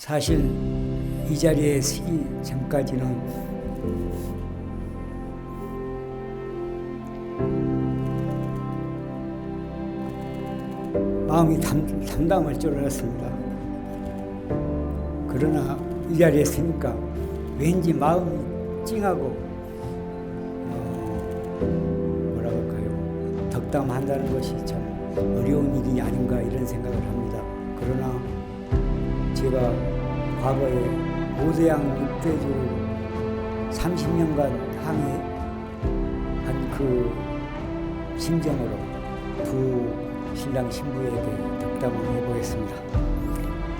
사실 이 자리에 서기 전까지는 마음이 담, 담담할 줄 알았습니다. 그러나 이 자리에 서니까 왠지 마음이 찡하고 어, 뭐라 할까요? 덕담한다는 것이 참 어려운 일이 아닌가 이런 생각을 합니다. 그러나 제가 과거에 모대양 육대주를 30년간 항해 한 그 심정으로 두 신랑 신부에게 덕담을 해보겠습니다.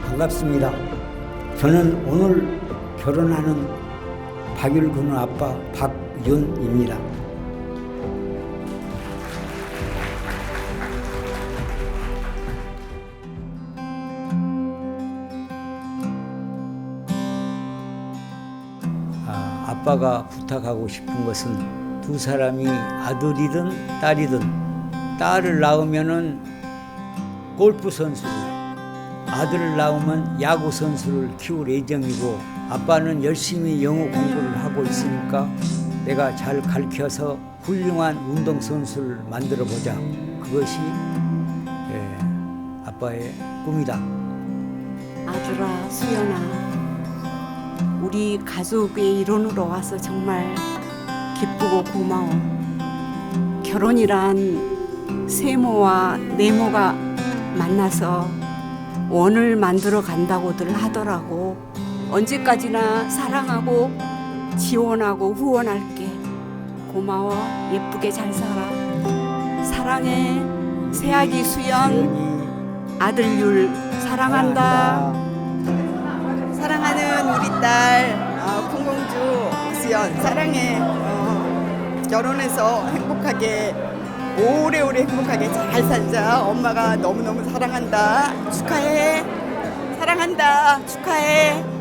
반갑습니다. 저는 오늘 결혼하는 박율근의 아빠 박윤입니다. 아, 아빠가 부탁하고 싶은 것은 두 사람이 아들이든 딸이든 딸을 낳으면은 골프 선수를 아들을 낳으면 야구 선수를 키울 예정이고 아빠는 열심히 영어 공부를 하고 있으니까 내가 잘 가르쳐서 훌륭한 운동 선수를 만들어 보자 그것이 예, 아빠의 꿈이다. 아들아, 수연아, 우리 가족의 일원으로 와서 정말 기쁘고 고마워. 결혼이란 세모와 네모가 만나서 원을 만들어 간다고들 하더라고. 언제까지나 사랑하고 지원하고 후원할게. 고마워. 예쁘게 잘 살아. 사랑해. 새아기 수연. 수연이 아들 율 사랑한다. 딸 어, 콩공주 수연 사랑해. 어, 결혼해서 행복하게 오래오래 행복하게 잘 살자. 엄마가 너무너무 사랑한다. 축하해. 사랑한다. 축하해